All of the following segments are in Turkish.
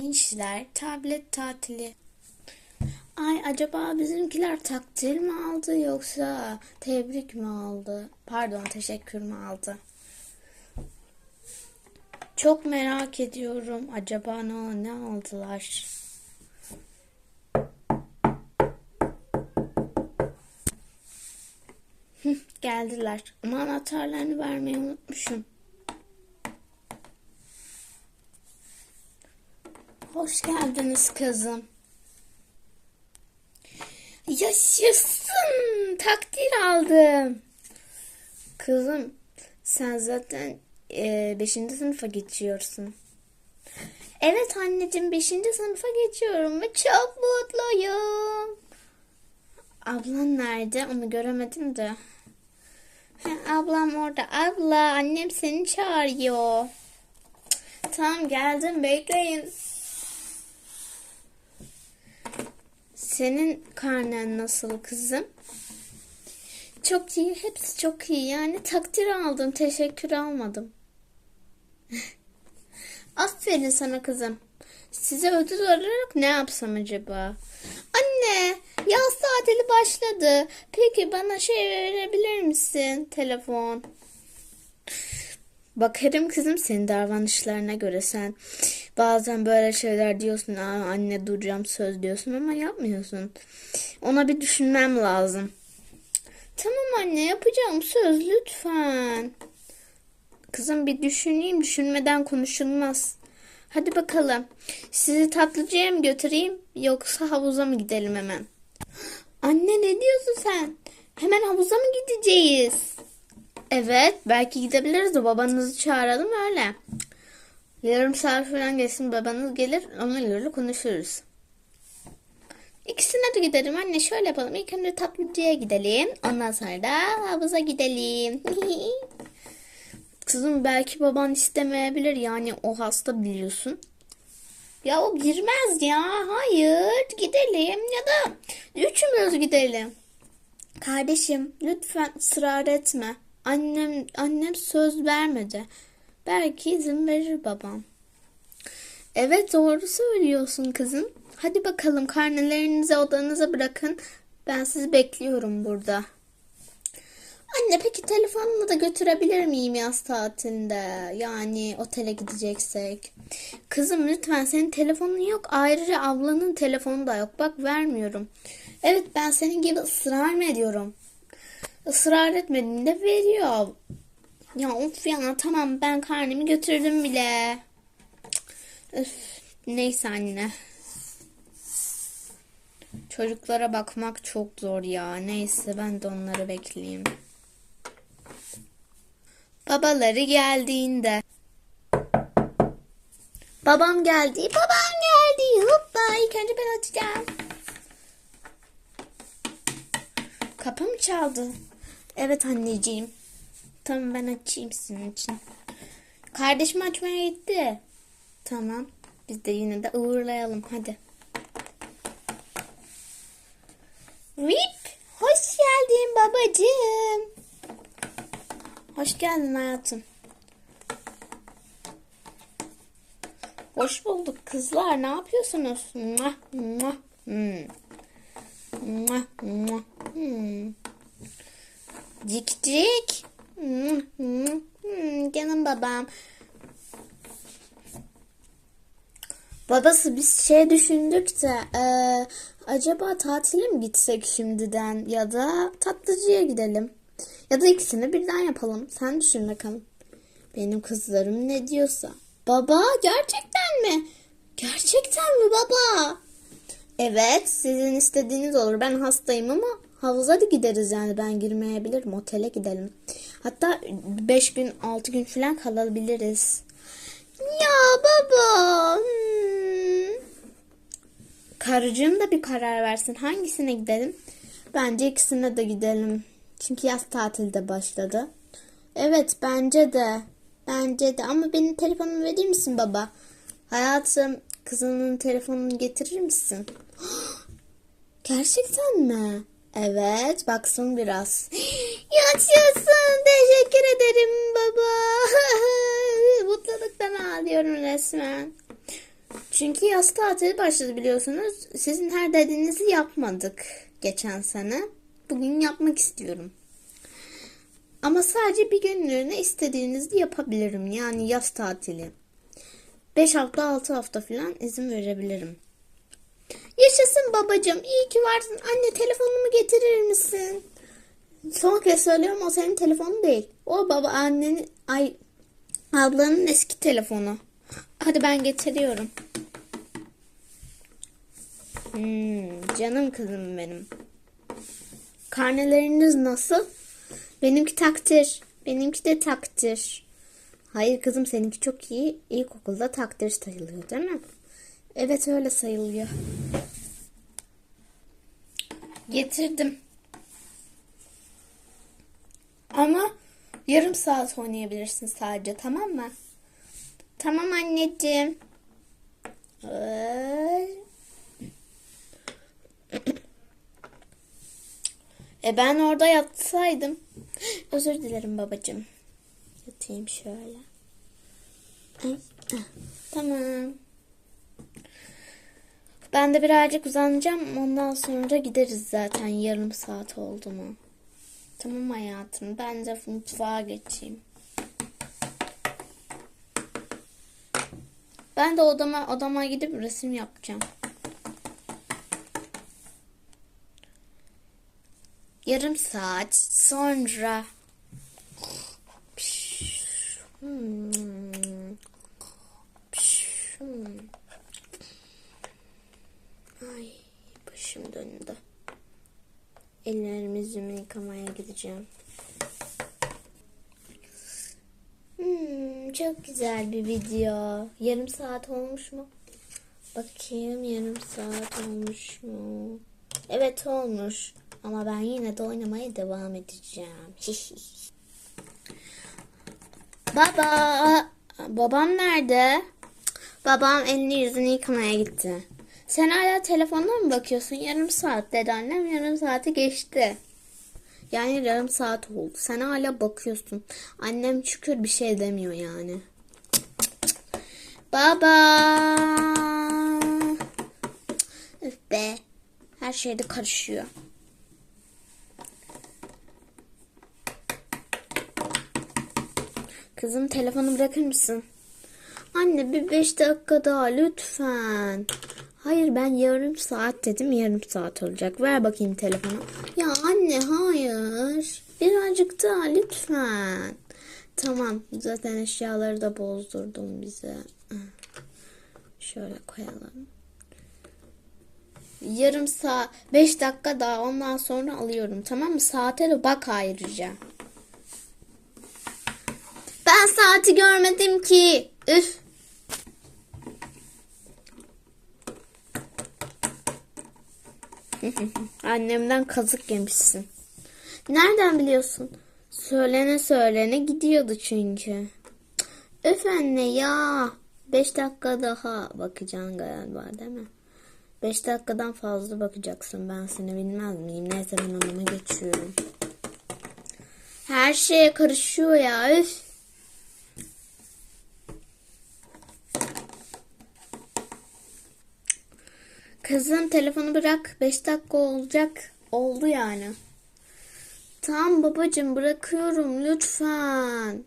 Gençler tablet tatili. Ay acaba bizimkiler takdir mi aldı yoksa tebrik mi aldı? Pardon teşekkür mü aldı? Çok merak ediyorum. Acaba ne, ne aldılar? Geldiler. Ama anahtarlarını vermeyi unutmuşum. Hoş geldiniz kızım. Yaşasın! Takdir aldım. Kızım, sen zaten 5. sınıfa geçiyorsun. Evet anneciğim 5. sınıfa geçiyorum ve çok mutluyum. Ablan nerede? Onu göremedim de. Ablam orada. Abla annem seni çağırıyor. Tamam geldim bekleyin. Senin karnen nasıl kızım? Çok iyi. Hepsi çok iyi. Yani takdir aldım. Teşekkür almadım. Aferin sana kızım. Size ödül olarak ne yapsam acaba? Anne, yaz tatili başladı. Peki bana şey verebilir misin? Telefon. Bakarım kızım senin davranışlarına göre sen bazen böyle şeyler diyorsun. Aa, anne duracağım söz diyorsun ama yapmıyorsun. Ona bir düşünmem lazım. Tamam anne yapacağım söz lütfen. Kızım bir düşüneyim düşünmeden konuşulmaz. Hadi bakalım. Sizi tatlıcıya mı götüreyim yoksa havuza mı gidelim hemen? Anne ne diyorsun sen? Hemen havuza mı gideceğiz? Evet belki gidebiliriz de babanızı çağıralım öyle. Yarım saat falan geçsin babanız gelir göre konuşuruz. İkisine de gidelim anne şöyle yapalım. İlk önce tatlıcıya gidelim. Ondan sonra da havuza gidelim. Kızım belki baban istemeyebilir yani o hasta biliyorsun. Ya o girmez ya. Hayır gidelim ya da üçümüz gidelim. Kardeşim lütfen ısrar etme. Annem annem söz vermedi. Belki izin verir babam. Evet doğru söylüyorsun kızım. Hadi bakalım karnelerinizi odanıza bırakın. Ben sizi bekliyorum burada. Anne peki telefonumu da götürebilir miyim yaz tatilinde? Yani otele gideceksek. Kızım lütfen senin telefonun yok. Ayrıca ablanın telefonu da yok. Bak vermiyorum. Evet ben senin gibi ısrar mı ediyorum? Israr etmediğinde veriyor. Ya of ya tamam ben karnemi götürdüm bile. Öf, neyse anne. Çocuklara bakmak çok zor ya. Neyse ben de onları bekleyeyim. Babaları geldiğinde. Babam geldi. Babam geldi. Hoppa ilk önce ben açacağım. Kapı mı çaldı? Evet anneciğim. Tamam ben açayım sizin için. Kardeşim açmaya gitti. Tamam. Biz de yine de uğurlayalım. Hadi. Rip. Hoş geldin babacığım. Hoş geldin hayatım. Hoş bulduk kızlar. Ne yapıyorsunuz? Mua, mua, hmm. Mua, mua, hmm. Cik cik. Hmm, Canım babam. Babası biz şey düşündük de e, acaba tatile mi gitsek şimdiden ya da tatlıcıya gidelim. Ya da ikisini birden yapalım. Sen düşün bakalım. Benim kızlarım ne diyorsa. Baba gerçekten mi? Gerçekten mi baba? Evet sizin istediğiniz olur. Ben hastayım ama havuza da gideriz yani ben girmeyebilirim. Otele gidelim. Hatta 5 gün 6 gün falan kalabiliriz. Ya baba. Hmm. Karıcığım da bir karar versin. Hangisine gidelim? Bence ikisine de gidelim. Çünkü yaz tatili de başladı. Evet bence de. Bence de. Ama benim telefonumu verir misin baba? Hayatım kızının telefonunu getirir misin? Gerçekten mi? Evet baksın biraz. Yaşasın teşekkür ederim baba. Mutluluktan ağlıyorum resmen. Çünkü yaz tatili başladı biliyorsunuz. Sizin her dediğinizi yapmadık geçen sene. Bugün yapmak istiyorum. Ama sadece bir günlüğüne istediğinizi yapabilirim. Yani yaz tatili. 5 hafta 6 hafta falan izin verebilirim. Yaşasın babacığım. İyi ki varsın. Anne telefonumu getirir misin? Son kez söylüyorum o senin telefonun değil. O baba annenin ay ablanın eski telefonu. Hadi ben getiriyorum. Hmm, canım kızım benim. Karneleriniz nasıl? Benimki takdir. Benimki de takdir. Hayır kızım seninki çok iyi. İlkokulda takdir sayılıyor değil mi? Evet öyle sayılıyor. Getirdim. Ama yarım saat oynayabilirsin sadece tamam mı? Tamam anneciğim. E ben orada yatsaydım. Özür dilerim babacığım. Yatayım şöyle. Tamam. Ben de birazcık uzanacağım. Ondan sonra gideriz zaten. Yarım saat oldu mu? Tamam hayatım. Ben de mutfağa geçeyim. Ben de odama odama gidip resim yapacağım. Yarım saat sonra. Hmm. Ellerimi yüzümü yıkamaya gideceğim. Hmm, çok güzel bir video. Yarım saat olmuş mu? Bakayım yarım saat olmuş mu? Evet olmuş. Ama ben yine de oynamaya devam edeceğim. Baba, babam nerede? Babam elini yüzünü yıkamaya gitti. Sen hala telefonuna mı bakıyorsun? Yarım saat dedi annem. Yarım saati geçti. Yani yarım saat oldu. Sen hala bakıyorsun. Annem şükür bir şey demiyor yani. Baba. Üf be. Her şeyde karışıyor. Kızım telefonu bırakır mısın? Anne bir beş dakika daha lütfen. Hayır ben yarım saat dedim yarım saat olacak. Ver bakayım telefonu. Ya anne hayır. Birazcık daha lütfen. Tamam zaten eşyaları da bozdurdum bize. Şöyle koyalım. Yarım saat, beş dakika daha ondan sonra alıyorum tamam mı? Saate de bak ayrıca. Ben saati görmedim ki. Üf. Annemden kazık yemişsin. Nereden biliyorsun? Söylene söylene gidiyordu çünkü. Öf anne ya. Beş dakika daha bakacaksın galiba değil mi? Beş dakikadan fazla bakacaksın. Ben seni bilmez miyim? Neyse ben odama geçiyorum. Her şeye karışıyor ya. Üf. Kızım telefonu bırak. 5 dakika olacak. Oldu yani. Tamam babacığım bırakıyorum lütfen.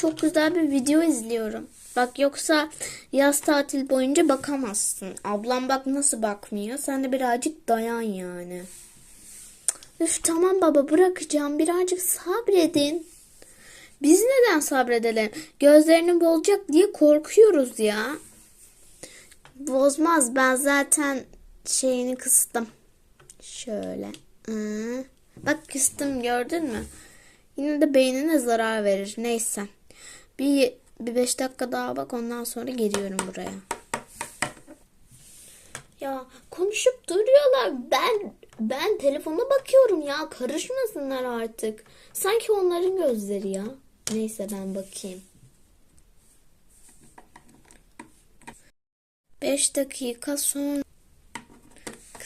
Çok güzel bir video izliyorum. Bak yoksa yaz tatil boyunca bakamazsın. Ablam bak nasıl bakmıyor. Sen de birazcık dayan yani. Üf tamam baba bırakacağım. Birazcık sabredin. Biz neden sabredelim? Gözlerini bozacak diye korkuyoruz ya. Bozmaz. Ben zaten şeyini kıstım. Şöyle. Hı. Bak kıstım gördün mü? Yine de beynine zarar verir. Neyse. Bir, bir beş dakika daha bak ondan sonra geliyorum buraya. Ya konuşup duruyorlar. Ben ben telefona bakıyorum ya. Karışmasınlar artık. Sanki onların gözleri ya. Neyse ben bakayım. 5 dakika sonra.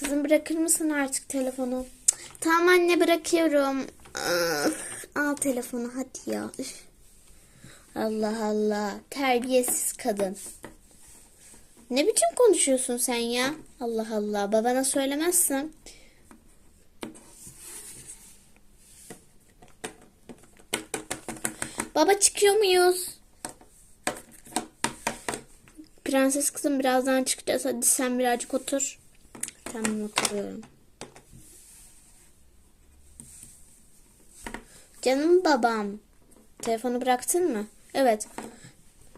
Kızım bırakır mısın artık telefonu? Tamam anne bırakıyorum. Al telefonu hadi ya. Allah Allah. Terbiyesiz kadın. Ne biçim konuşuyorsun sen ya? Allah Allah. Babana söylemezsem. Baba çıkıyor muyuz? Prenses kızım birazdan çıkacağız. Hadi sen birazcık otur. Tamam oturuyorum. Canım babam. Telefonu bıraktın mı? Evet.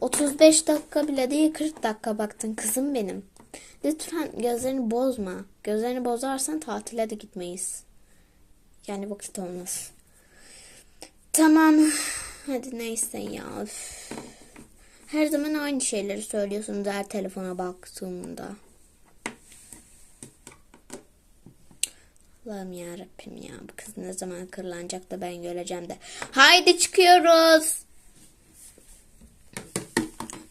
35 dakika bile değil 40 dakika baktın kızım benim. Lütfen gözlerini bozma. Gözlerini bozarsan tatile de gitmeyiz. Yani vakit olmaz. Tamam. Hadi neyse ya. Üf. Her zaman aynı şeyleri söylüyorsunuz her telefona baktığımda. Allah'ım ya Rabbim ya. Bu kız ne zaman kırlanacak da ben göreceğim de. Haydi çıkıyoruz.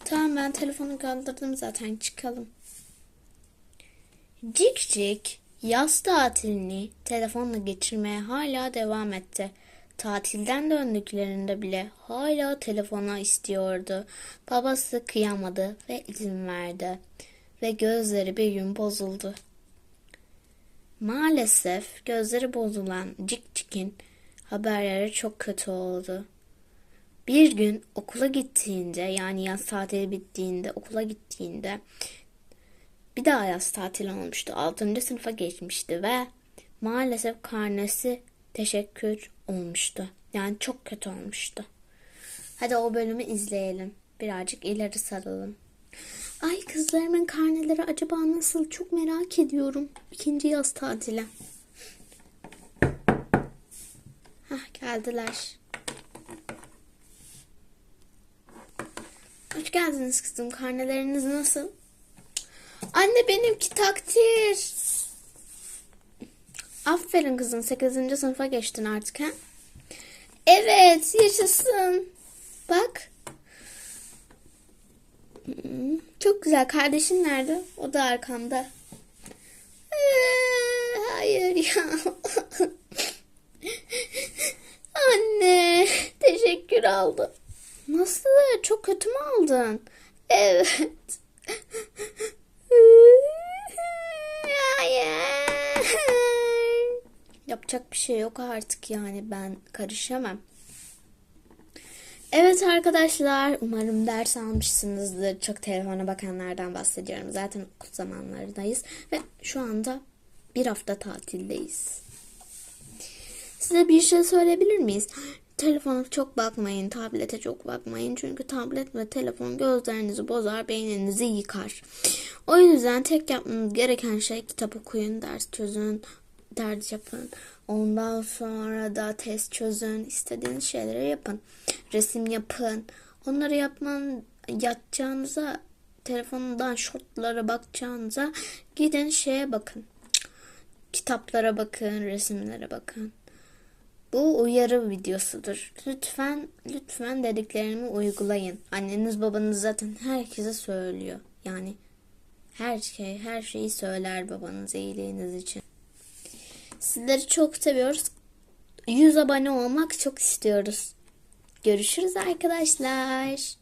Tamam ben telefonu kaldırdım zaten çıkalım. Cik Cik yaz tatilini telefonla geçirmeye hala devam etti. Tatilden döndüklerinde bile hala telefona istiyordu. Babası kıyamadı ve izin verdi. Ve gözleri bir gün bozuldu. Maalesef gözleri bozulan Cik Cik'in haberleri çok kötü oldu. Bir gün okula gittiğinde yani yaz tatili bittiğinde okula gittiğinde bir daha yaz tatili olmuştu. 6. sınıfa geçmişti ve maalesef karnesi teşekkür olmuştu. Yani çok kötü olmuştu. Hadi o bölümü izleyelim. Birazcık ileri saralım. Ay kızlarımın karneleri acaba nasıl? Çok merak ediyorum. İkinci yaz tatili. Hah geldiler. Hoş geldiniz kızım. Karneleriniz nasıl? Anne benimki takdir. Aferin kızım. 8. sınıfa geçtin artık ha? Evet yaşasın. Bak. Hmm, Çok güzel. Kardeşin nerede? O da arkamda. Ee, hayır ya. Anne teşekkür aldım. Nasıl? Çok kötü mü aldın? Evet. Hayır. Yapacak bir şey yok artık yani ben karışamam. Evet arkadaşlar umarım ders almışsınızdır. Çok telefona bakanlardan bahsediyorum. Zaten okul zamanlarındayız ve şu anda bir hafta tatildeyiz. Size bir şey söyleyebilir miyiz? Telefona çok bakmayın, tablete çok bakmayın. Çünkü tablet ve telefon gözlerinizi bozar, beyninizi yıkar. O yüzden tek yapmanız gereken şey kitap okuyun, ders çözün, ders yapın. Ondan sonra da test çözün, istediğiniz şeyleri yapın. Resim yapın. Onları yapman yatacağınıza, telefonundan shortlara bakacağınıza gidin şeye bakın. Kitaplara bakın, resimlere bakın. Bu uyarı videosudur. Lütfen, lütfen dediklerimi uygulayın. Anneniz babanız zaten herkese söylüyor. Yani her şey, her şeyi söyler babanız iyiliğiniz için. Sizleri çok seviyoruz. 100 abone olmak çok istiyoruz. Görüşürüz arkadaşlar.